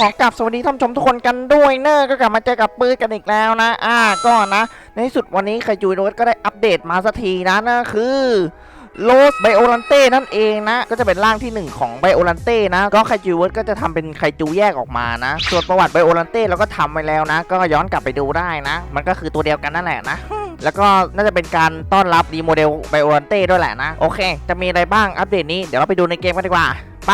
ขอกลับสวัสดีท่านชมทุกคนกันด้วยเนอะก็กลับมาเจอกับปื้ดกันอีกแล้วนะ อ่าก็นะ ในที่สุดวันนี้ไคจูโรสก็ได้อัปเดตมาสักทีนะนั่นคือโลสไบโอลันเต้นั่นเองนะ ก็จะเป็นร่างที่ 1 ของไบโอลันเต้นะ ก็ไคจูโรสก็จะทำเป็นไคจูแยกออกมานะ ส่วนประวัติไบโอลันเต้เราก็ทำไว้แล้วนะ ก็ย้อนกลับไปดูได้นะ มันก็คือตัวเดียวกันนั่นแหละนะ แล้วก็น่าจะเป็นการต้อนรับดีโมเดลไบโอลันเต้ด้วยแหละนะ โอเค จะมีอะไรบ้างอัปเดตนี้ เดี๋ยวเราไปดูในเกมกันดีกว่า ไป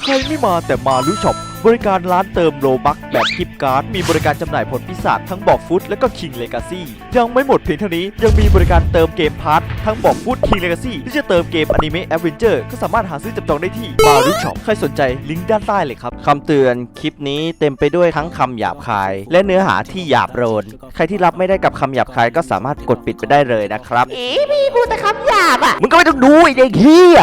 ใครไม่มาแต่มารู้ช็อปบริการร้านเติมโลบักแบบกิฟต์การ์ด มีบริการจำหน่ายผลพิศาจทั้งบอกฟุตและก็คิงเลกาซี่ยังไม่หมดเพียงเท่านี้ ยังมีบริการเติมเกมพาร์ททั้งบอกฟุตคิงเลกาซี่ที่จะเติมเกมอนิเมะแอดเวนเจอร์ก็สามารถหาซื้อจับจองได้ที่มารู้ช็อปใครสนใจลิงก์ด้านใต้เลยครับคำเตือนคลิปนี้เต็มไปด้วยทั้งคำหยาบคาย และเนื้อหาที่หยาบโลนใครที่รับไม่ได้กับคำหยาบคายก็สามารถกดปิดไปได้เลยนะครับอีพี่พูดแต่คำหยาบอะมึงก็ไม่ต้องดูไอ้เด็กเฮีย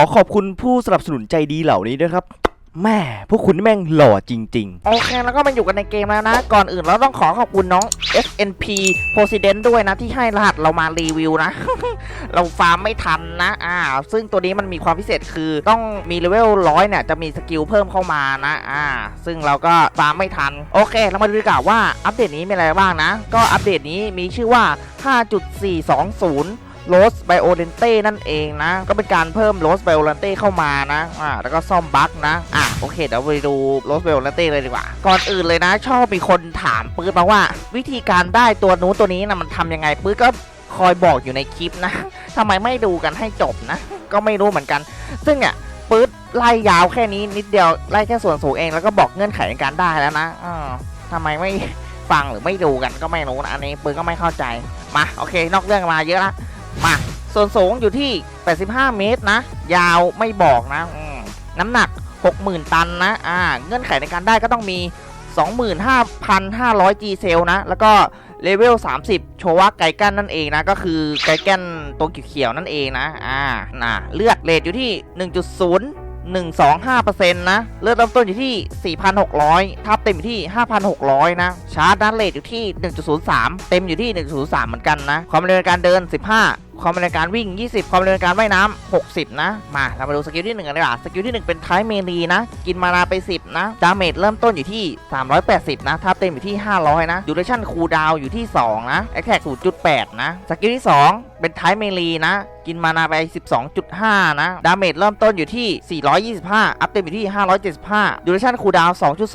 อขอบคุณผู้สนับสนุนใจดีเหล่านี้ด้วยครับแม่พวกคุณแม่งหล่อจริง ๆ โอเคแล้วก็มาอยู่กันในเกมแล้วนะ ก่อนอื่นเราต้องขอขอบคุณน้อง SNP President ด้วยนะ ที่ให้รหัสเรามารีวิวนะ เราฟาร์มไม่ทันนะ อ่า ซึ่งตัวนี้มันมีความพิเศษคือต้องมีเลเวลร้อยเนี่ยจะมีสกิลเพิ่มเข้ามานะ อ่า ซึ่งเราก็ฟาร์มไม่ทัน โอเค เรามาดูดีกว่าว่าอัปเดตนี้มีอะไรบ้างนะ ก็อัปเดตนี้มีชื่อว่า 5.420 โรสไบโอเลนเต้นั่นเองนะ ก็เป็นการเพิ่มโรสไบโอเลนเต้เข้ามานะอ่าแล้วก็ซ่อมบั๊กนะอะโอเคเดี๋ยวไปดูโรสไบโอเลนเต้เลยดีกว่า ก่อนอื่นเลยนะ ชอบมีคนถามปื๊ดมาว่า วิธีการได้ตัวนู้นตัวนี้นะมันทำยังไงปื๊ดก็คอยบอกอยู่ในคลิปนะทำไมไม่ดูกันให้จบนะ ก็ไม่รู้เหมือนกัน ซึ่งอะปื๊ดไล่ยาวแค่นี้นิดเดียวไล่แค่ส่วนสูงเองแล้วก็บอกเงื่อนไขในการได้แล้วนะอ่าทำไมไม่ฟังหรือไม่ดูกันก็ไม่รู้นะอันนี้ปื๊ดก็ไม่เข้าใจมาโอเค นอกเรื่องมาเยอะละ มาส่วนสูงอยู่ที่ 85 เมตรนะ ยาวไม่บอกนะน้ำหนัก 60,000 ตันนะอ่าเงื่อนไขในการได้ก็ต้องมี 25,500 G เซลนะ แล้วก็เลเวล 30 โชวะไกแกนนั่นเองนะ ก็คือไกแกนตัวเขียวๆนั่นเองนะ อ่านะเลือดเรทอยู่ที่ 1.0 125%นะ เลือดเริ่มต้นอยู่ที่ 4,600 ทับเต็มอยู่ที่ 5,600 นะ ชาร์จนั้นเรทอยู่ที่ 1.03 เต็มอยู่ที่ 1.03 เหมือนกันนะ ความเร็วในการเดิน 15 ความเร็วการวิ่ง 20 ความเร็วการว่ายน้ำ60 นะ มาเรามาดูสกิลที่1กันดีกว่าสกิลที่ 1 เป็นท้ายเมลีนะ กินมานาไป 10 นะดาเมจเริ่มต้นอยู่ที่ 380 นะทับเต็มอยู่ที่ 500 นะดูเรชั่นคูลดาวอยู่ที่ 2 นะแอคแท็ก0.8 นะสกิลที่ 2 เป็นท้ายเมลีนะกินมานาไป 12.5 นะ ดาเมจเริ่มต้นอยู่ที่ 425 อัพเต็มอยู่ที่ 575ดูเรชั่นคูลดาว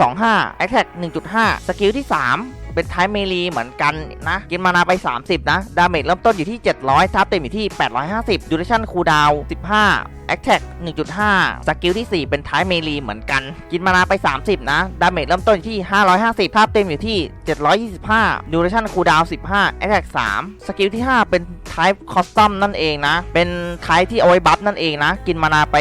2.25แอคแท็ก1.5 สกิลที่ 3 เป็นท้ายเมลีเหมือนกันนะ กินมานาไป 30 นะ ดาเมจเริ่มต้นอยู่ที่ 700ทับเต็มอยู่ที่ 850ดูเรชั่นคูลดาว 15แอคแท็ก1.5 สกิลที่ 4 เป็นท้ายเมลีเหมือนกัน กินมานาไป 30 นะ ดาเมจเริ่มต้นอยู่ที่ 550ทับเต็มอยู่ที่ 725ดูเรชั่นคูลดาว 15แอคแท็ก3สกิลที่ 5 เป็นท้ายคอสตอมนั่นเองนะ เป็นท้ายที่เอาไว้บัฟนั่นเองนะ กินมานาไป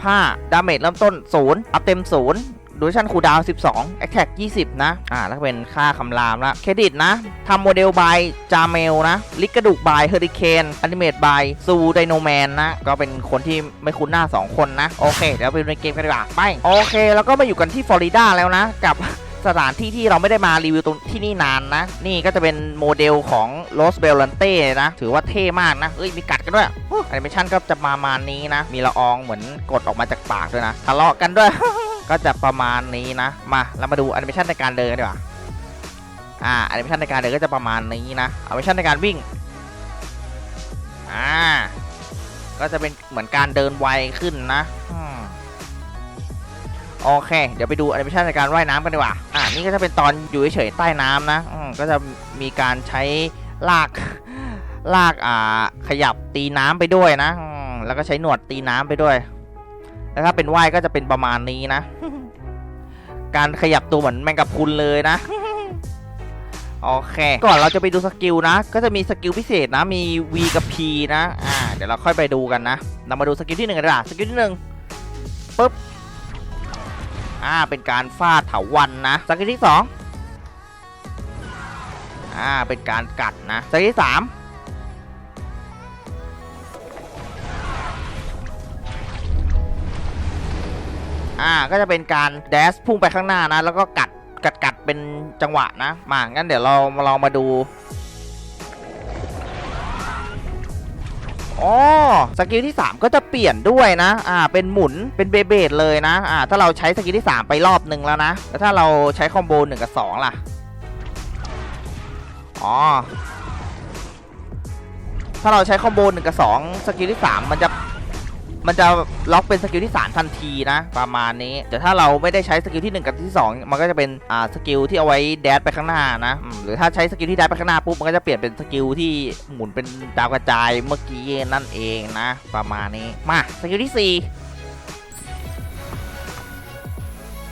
25 ดาเมจเริ่มต้น 0 อัพเต็ม 0 ดูชั่นคูดาว12แอคแท็ก20 นะ อ่า แล้วเป็นค่าคำรามละเครดิตนะทำโมเดลบายจาเมลนะ ลิกกระดูกบายเฮอริเคนอนิเมตบายซูไดโนแมนนะ ก็เป็นคนที่ไม่คุ้นหน้า 2 คนนะ โอเค เดี๋ยวไปดูในเกมกันดีกว่าไป โอเค แล้วก็มาอยู่กันที่ฟลอริดาแล้วนะ กับสถานที่ที่เราไม่ได้มารีวิวตรงที่นี่นานนะ นี่ก็จะเป็นโมเดลของโรสเบลลันเต้นะ ถือว่าเท่มากนะ เอ้ย มีกัดกันด้วยแอนิเมชันก็จะประมานี้นะ มีละอองเหมือนกดออกมาจากปากด้วยนะ ทะเลาะกันด้วย ก็จะประมาณนี้นะ มาเรามาดูแอนิเมชันในการเดินกันดีกว่าอ่าแอนิเมชันในการเดินก็จะประมาณนี้นะแอนิเมชันในการวิ่งอ่าก็จะเป็นเหมือนการเดินไวขึ้นนะโอเค เดี๋ยวไปดูแอนิเมชันในการว่ายน้ำกันดีกว่า อ่านี่ก็จะเป็นตอนอยู่เฉยๆใต้น้ำนะก็จะมีการใช้ลากลากอ่าขยับตีน้ำไปด้วยนะ แล้วก็ใช้หนวดตีน้ำไปด้วย แล้วถ้าเป็นว่ายก็จะเป็นประมาณนี้นะ การขยับตัวเหมือนแมงกะพรุนเลยนะโอเค ก่อนเราจะไปดูสกิลนะ ก็จะมีสกิลพิเศษนะ มี V กับ P นะ อ่า เดี๋ยวเราค่อยไปดูกันนะเรามาดูสกิลที่หนึ่งกันดีกว่าสกิลที่หนึ่งปุ๊บ อ่า เป็นการฟาดเถาวันนะ สกิลที่สองอ่า เป็นการกัดนะ สกิลที่สาม อ่าก็จะเป็นการแดชพุ่งไปข้างหน้านะ แล้วก็กัดกัดกัดเป็นจังหวะนะ มางั้นเดี๋ยวเรามาลองมาดูอ๋อสกิลที่ 3 ก็จะเปลี่ยนด้วยนะ อ่า เป็นหมุน เป็นเบเบดเลยนะ อ่า ถ้าเราใช้สกิลที่ 3 ไปรอบหนึ่งแล้วนะ แล้วถ้าเราใช้คอมโบ1กับ 2 ล่ะ อ๋อ ถ้าเราใช้คอมโบ1กับ 2 สกิลที่ 3 มันจะ มันจะล็อกเป็นสกิลที่ 3 ทันทีนะ ประมาณนี้ แต่ถ้าเราไม่ได้ใช้สกิลที่ 1 กับที่ 2 มันก็จะเป็นอ่าสกิลที่เอาไว้แดดไปข้างหน้านะ หรือถ้าใช้สกิลที่แดดไปข้างหน้าปุ๊บมันก็จะเปลี่ยนเป็นสกิลที่หมุนเป็นดาวกระจายเมื่อกี้นั่นเองนะ ประมาณนี้มาสกิลที่ 4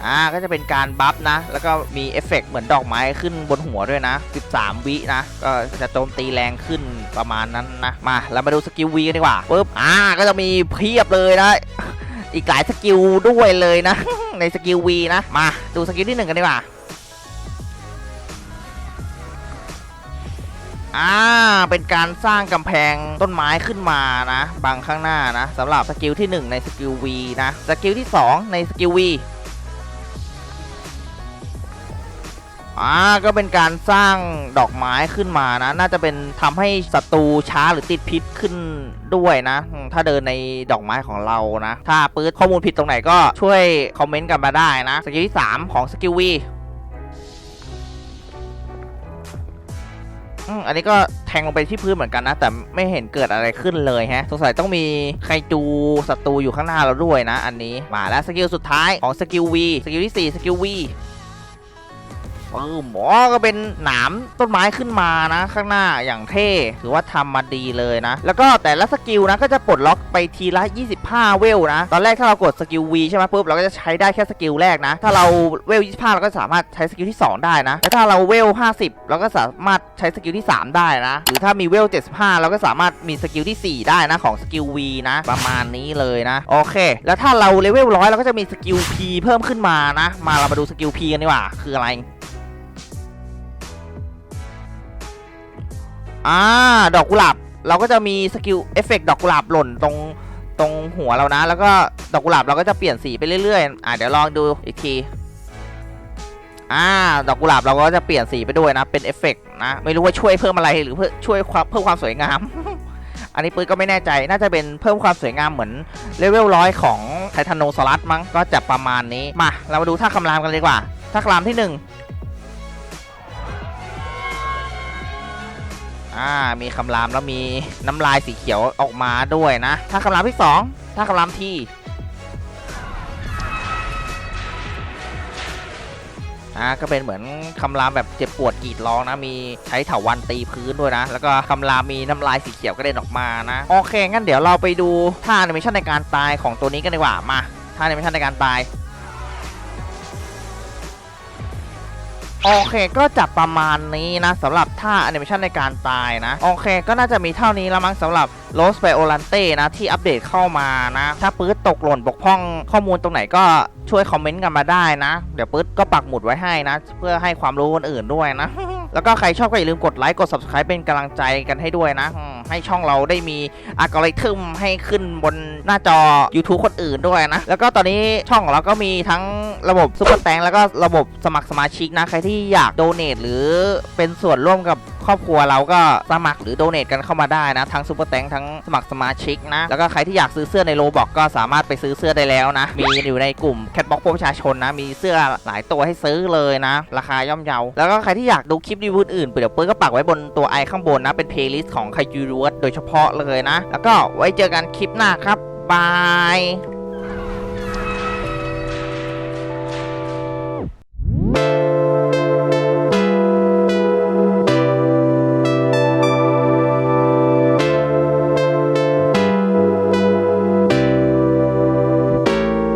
อ่าก็จะเป็นการบัฟนะ แล้วก็มีเอฟเฟกต์เหมือนดอกไม้ขึ้นบนหัวด้วยนะ 13 วินะ ก็จะโจมตีแรงขึ้นประมาณนั้นนะ มาเรามาดูสกิลวีกันดีกว่าปุ๊บอ่าก็จะมีเพียบเลยนะอีกหลายสกิลด้วยเลยนะ ในสกิลวีนะ มาดูสกิลที่หนึ่งกันดีกว่าอ่า เป็นการสร้างกำแพงต้นไม้ขึ้นมานะ บังข้างหน้านะสำหรับสกิลที่หนึ่งในสกิลวีนะ สกิลที่สองในสกิลวี อ่าก็เป็นการสร้างดอกไม้ขึ้นมานะ น่าจะเป็นทำให้ศัตรูช้าหรือติดพิษขึ้นด้วยนะ ถ้าเดินในดอกไม้ของเรานะ ถ้าปื้ดข้อมูลผิดตรงไหนก็ช่วยคอมเมนต์กันมาได้นะ สกิลที่ 3 ของสกิลวีอันนี้ก็แทงลงไปที่พื้นเหมือนกันนะ แต่ไม่เห็นเกิดอะไรขึ้นเลยฮะ สงสัยต้องมีไคจูศัตรูอยู่ข้างหน้าเราด้วยนะ อันนี้มาแล้วสกิลสุดท้ายของสกิลวีสกิลที่ 4 สกิลวี ปึ้มอ๋อก็เป็นหนามต้นไม้ขึ้นมานะ ข้างหน้าอย่างเท่ถือว่าทำมาดีเลยนะ แล้วก็แต่ละสกิลนะก็จะปลดล็อกไปทีละ 25 เวลนะ ตอนแรกถ้าเรากดสกิล V ใช่ไหมปุ๊บเราก็จะใช้ได้แค่สกิลแรกนะ ถ้าเราเวล 25 เราก็สามารถใช้สกิลที่ 2 ได้นะแล้วถ้าเราเวล 50 เราก็สามารถใช้สกิลที่ 3 ได้นะ หรือถ้ามีเวล 75 เราก็สามารถมีสกิลที่ 4 ได้นะของสกิล V นะ ประมาณนี้เลยนะ โอเค แล้วถ้าเราเลเวลร้อยเราก็จะมีสกิล P เพิ่มขึ้นมานะ มาเรามาดูสกิล P กันดีกว่า คืออะไร อ่า ดอกกุหลาบ เราก็จะมีสกิลเอฟเฟกดอกกุหลาบหล่นตรงตรงหัวเรานะ แล้วก็ดอกกุหลาบเราก็จะเปลี่ยนสีไปเรื่อยๆ อ่าเดี๋ยวลองดูอีกที อ่า ดอกกุหลาบเราก็จะเปลี่ยนสีไปด้วยนะ เป็นเอฟเฟกนะ ไม่รู้ว่าช่วยเพิ่มอะไรหรือเพื่อช่วยความเพิ่มความสวยงาม อันนี้ปืนก็ไม่แน่ใจ น่าจะเป็นเพิ่มความสวยงามเหมือนเลเวลร้อยของไททานโนซอรัสมั้ง ก็จะประมาณนี้ มา เรามาดูท่าคำรามกันเลยดีกว่า ท่าคำรามที่ 1 อ่ามีคำรามแล้วมีน้ำลายสีเขียวออกมาด้วยนะ ถ้าคำรามที่สองถ้าคำรามที่อ่าก็เป็นเหมือนคำรามแบบเจ็บปวดกรีดร้องนะ มีใช้เถาวันตีพื้นด้วยนะ แล้วก็คำรามมีน้ำลายสีเขียวกระเด็นออกมานะ โอเค งั้นเดี๋ยวเราไปดูท่าแอนิเมชันในการตายของตัวนี้กันดีกว่ามาท่าแอนิเมชันในการตาย โอเคก็จะประมาณนี้นะสำหรับท่าแอนิเมชันในการตายนะ โอเคก็น่าจะมีเท่านี้ล้วมั้งสำหรับโรสไบโอลันเต้นะที่อัปเดตเข้ามานะ ถ้าปื๊ดตกหล่นบกพร่องข้อมูลตรงไหนก็ช่วยคอมเมนต์กันมาได้นะ เดี๋ยวปื๊ดก็ปักหมุดไว้ให้นะ เพื่อให้ความรู้คนอื่นด้วยนะ แล้วก็ใครชอบก็อย่าลืมกดไลค์กด subscribe เป็นกำลังใจกันให้ด้วยนะให้ช่องเราได้มีอัลกอริทึมให้ขึ้นบนหน้าจอ YouTube คนอื่นด้วยนะ แล้วก็ตอนนี้ช่องของเราก็มีทั้งระบบซุปเปอร์แตงแล้วก็ระบบสมัครสมาชิกนะ ใครที่อยากโดเน a หรือเป็นส่วนร่วมกับครอบครัวเราก็สมัครหรือโดเน a กันเข้ามาได้นะ ทั้งซุปเปอร์แตงทั้งสมัครสมาชิกนะ แล้วก็ใครที่อยากซื้อเสื้อในโลบอกก็สามารถไปซื้อเสื้อได้แล้วนะ มีอยู่ในกลุ่มแคทบ็อกประชาชนนะ มีเสื้อหลายตัวให้ซื้อเลยนะ ราคาย่อมเยา แล้วก็ใครที่อยากดูคลิปรีวิวอื่นเดี๋ยวเปิ้ลก็ปักไว้บนตัวไอข้างบนนะเป็นเพลย์ลิสต์ของไคจูร์ดโดยเฉพาะเลยนะ แล้วก็ไว้เจอกันคลิปหน้าครับบาย